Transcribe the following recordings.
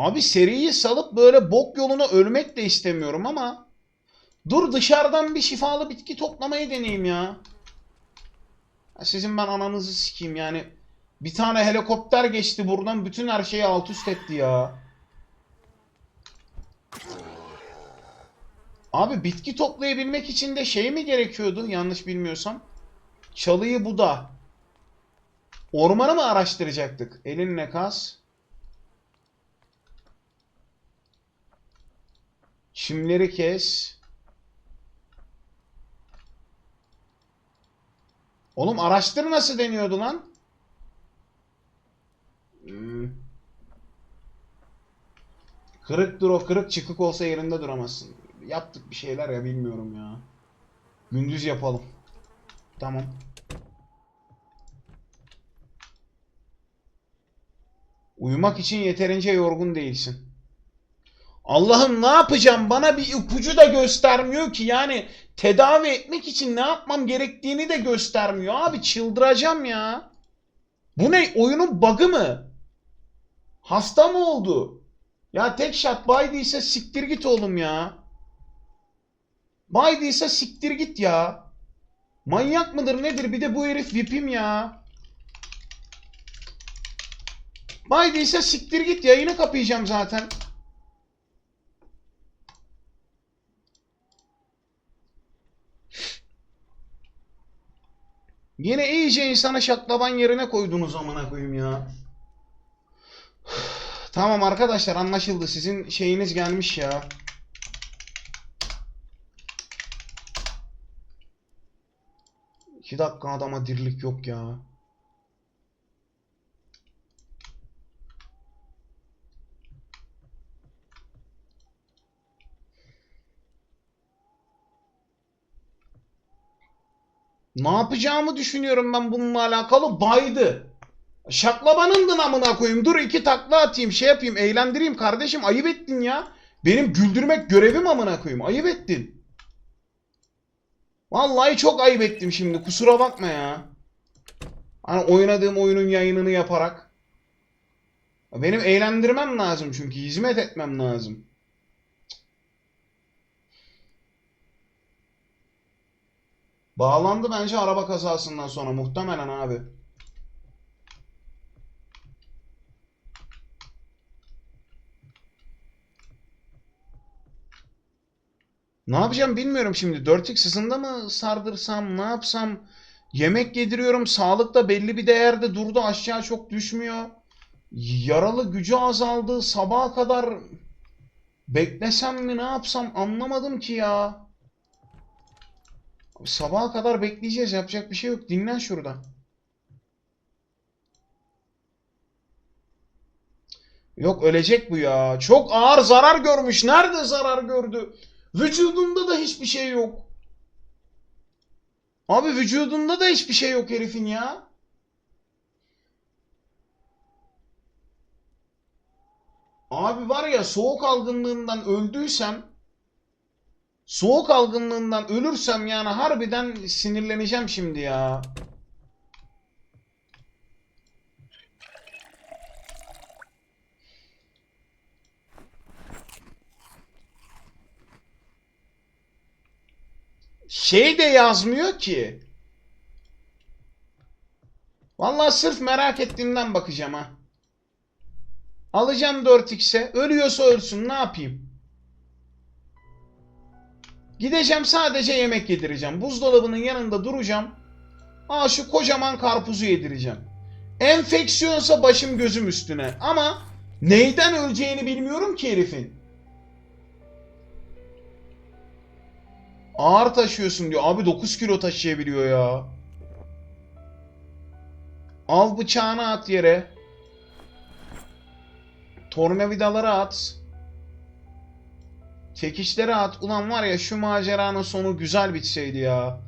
Abi seriyi salıp böyle bok yoluna ölmek de istemiyorum ama dur dışarıdan bir şifalı bitki toplamayı deneyeyim ya. Ya Sizin ben ananızı sikeyim yani. Bir tane helikopter geçti buradan bütün her şeyi alt üst etti ya. Abi bitki toplayabilmek için de şey mi gerekiyordu yanlış bilmiyorsam? Çalıyı buda. Ormanı mı araştıracaktık? Elinle kas. Çimleri kes. Oğlum araştır nasıl deniyordu lan? Hmm. Kırık dur o kırık çıkık olsa yerinde duramazsın. Yaptık bir şeyler ya bilmiyorum ya. Gündüz yapalım. Tamam. Uyumak için yeterince yorgun değilsin. Allah'ım ne yapacağım? Bana bir ipucu da göstermiyor ki. Yani tedavi etmek için ne yapmam gerektiğini de göstermiyor. Abi çıldıracağım ya. Bu ne? Oyunun bug'ı mı? Hasta mı oldu? Ya tek shot baydıysa siktir git oğlum ya. Baydıysa siktir git ya. Manyak mıdır nedir? Bir de bu herif VIP'im ya. Baydıysa siktir git yayını kapayacağım zaten. Yine iyice insana şaklaban yerine koydunuz amına koyayım ya. Tamam arkadaşlar anlaşıldı. Sizin şeyiniz gelmiş ya. İki dakika adama dirlik yok ya. Ne yapacağımı düşünüyorum ben bununla alakalı. Baydı. Şaklabanındın amına koyayım. Dur iki takla atayım şey yapayım eğlendireyim kardeşim. Ayıp ettin ya. Benim güldürmek görevim amına koyayım. Ayıp ettin. Vallahi çok ayıp ettim şimdi. Kusura bakma ya. Hani oynadığım oyunun yayınını yaparak. Benim eğlendirmem lazım çünkü. Hizmet etmem lazım. Bağlandı bence araba kazasından sonra muhtemelen abi. Ne yapacağım bilmiyorum şimdi. 4x hızında mı sardırsam, ne yapsam? Yemek yediriyorum. Sağlık da belli bir değerde durdu. Aşağı çok düşmüyor. Yaralı gücü azaldı. Sabaha kadar beklesem mi ne yapsam anlamadım ki ya. Sabaha kadar bekleyeceğiz. Yapacak bir şey yok. Dinlen şurada. Yok ölecek bu ya. Çok ağır zarar görmüş. Nerede zarar gördü? Vücudunda da hiçbir şey yok. Abi vücudunda da hiçbir şey yok herifin ya. Abi var ya soğuk algınlığından öldüysem soğuk algınlığından ölürsem yani harbiden sinirleneceğim şimdi ya. Şey de yazmıyor ki. Vallahi sırf merak ettiğimden bakacağım ha. Alacağım 4x'e. Ölüyorsa ölsün ne yapayım? Gideceğim sadece yemek yedireceğim. Buzdolabının yanında duracağım. Aa şu kocaman karpuzu yedireceğim. Enfeksiyonsa başım gözüm üstüne. Ama neyden öleceğini bilmiyorum ki herifin. Ağır taşıyorsun diyor. Abi 9 kilo taşıyabiliyor ya. Al bıçağını at yere. Tornavidaları at. Çekişleri at. Ulan var ya şu maceranın sonu güzel bitseydi ya.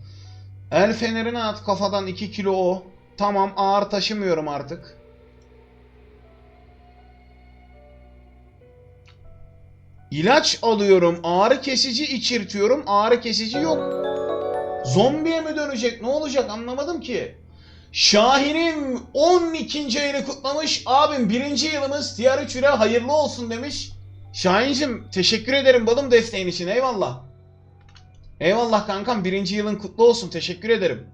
El fenerini at kafadan 2 kilo o. Tamam ağır taşımıyorum artık. İlaç alıyorum. Ağrı kesici içirtiyorum. Ağrı kesici yok. Zombiye mi dönecek? Ne olacak? Anlamadım ki. Şahin'in 12. ayını kutlamış. Abim birinci yılımız diğer üçüne hayırlı olsun demiş. Şahin'cim teşekkür ederim balım desteğin için eyvallah. Eyvallah kankam birinci yılın kutlu olsun teşekkür ederim.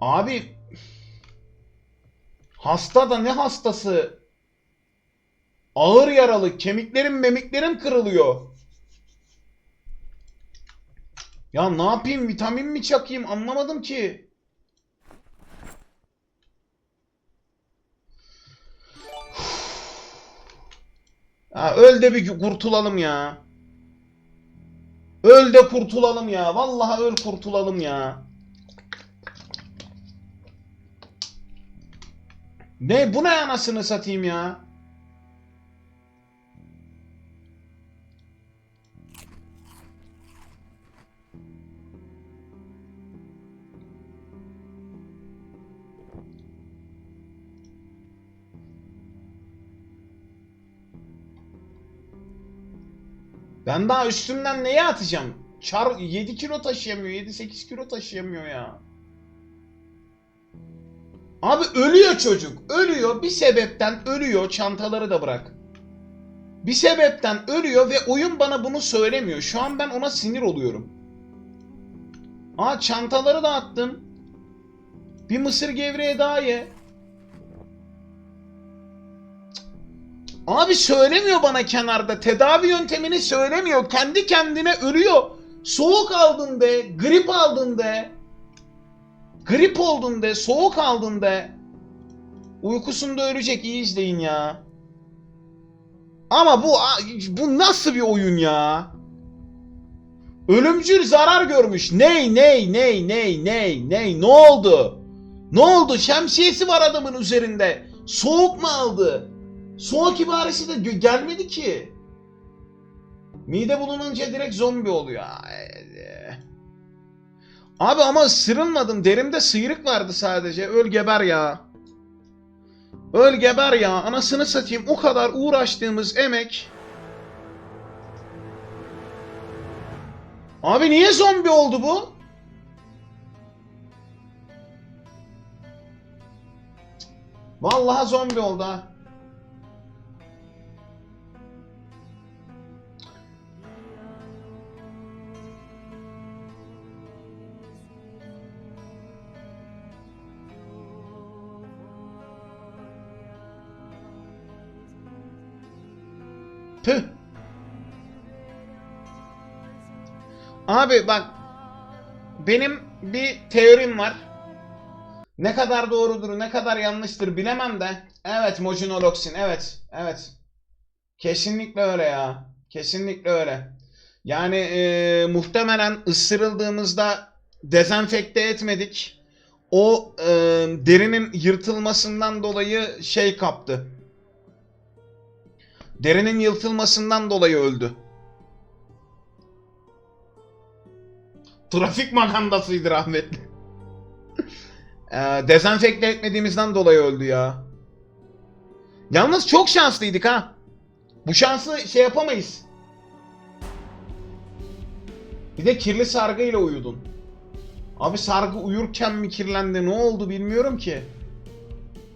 Abi hasta da ne hastası? Ağır yaralı kemiklerim memiklerim kırılıyor. Ya ne yapayım vitamin mi çakayım anlamadım ki. Ya öl de bir kurtulalım ya. Öl de kurtulalım ya. Vallahi öl kurtulalım ya. Ne bu ne anasını satayım ya? Ben daha üstümden neyi atacağım? Çar 7 kilo taşıyamıyor, 7-8 kilo taşıyamıyor ya. Abi ölüyor çocuk. Ölüyor. Bir sebepten ölüyor. Çantaları da bırak. Bir sebepten ölüyor ve oyun bana bunu söylemiyor. Şu an ben ona sinir oluyorum. Aa çantaları da attım. Bir mısır gevreği daha ye. Abi söylemiyor bana kenarda. Tedavi yöntemini söylemiyor. Kendi kendine ölüyor. Soğuk aldın de, grip aldın de. Grip oldun de, soğuk aldın de. Uykusunda ölecek iyi izleyin ya. Ama bu bu nasıl bir oyun ya? Ölümcül zarar görmüş. Ney ney ney ney ney ney ne oldu? Ne oldu? Şemsiyesi var adamın üzerinde. Soğuk mu aldı? Soğuk ibaresi de gelmedi ki. Mide bulununca direkt zombi oluyor. Abi ama ısırılmadım. Derimde sıyrık vardı sadece. Öl geber ya. Öl geber ya. Anasını satayım. O kadar uğraştığımız emek. Abi niye zombi oldu bu? Vallahi zombi oldu ha. Tüh. Abi bak benim bir teorim var. Ne kadar doğrudur, ne kadar yanlıştır bilemem de. Evet, Mojinoloxin, evet, evet. Kesinlikle öyle ya. Kesinlikle öyle. Yani e, muhtemelen ısırıldığımızda dezenfekte etmedik. O e, derinin yırtılmasından dolayı şey kaptı. Derinin yırtılmasından dolayı öldü. Trafik magandasıydı rahmetli. Ee, dezenfekte etmediğimizden dolayı öldü ya. Yalnız çok şanslıydık ha. Bu şansı şey yapamayız. Bir de kirli sargıyla uyudun. Abi sargı uyurken mi kirlendi ne oldu bilmiyorum ki.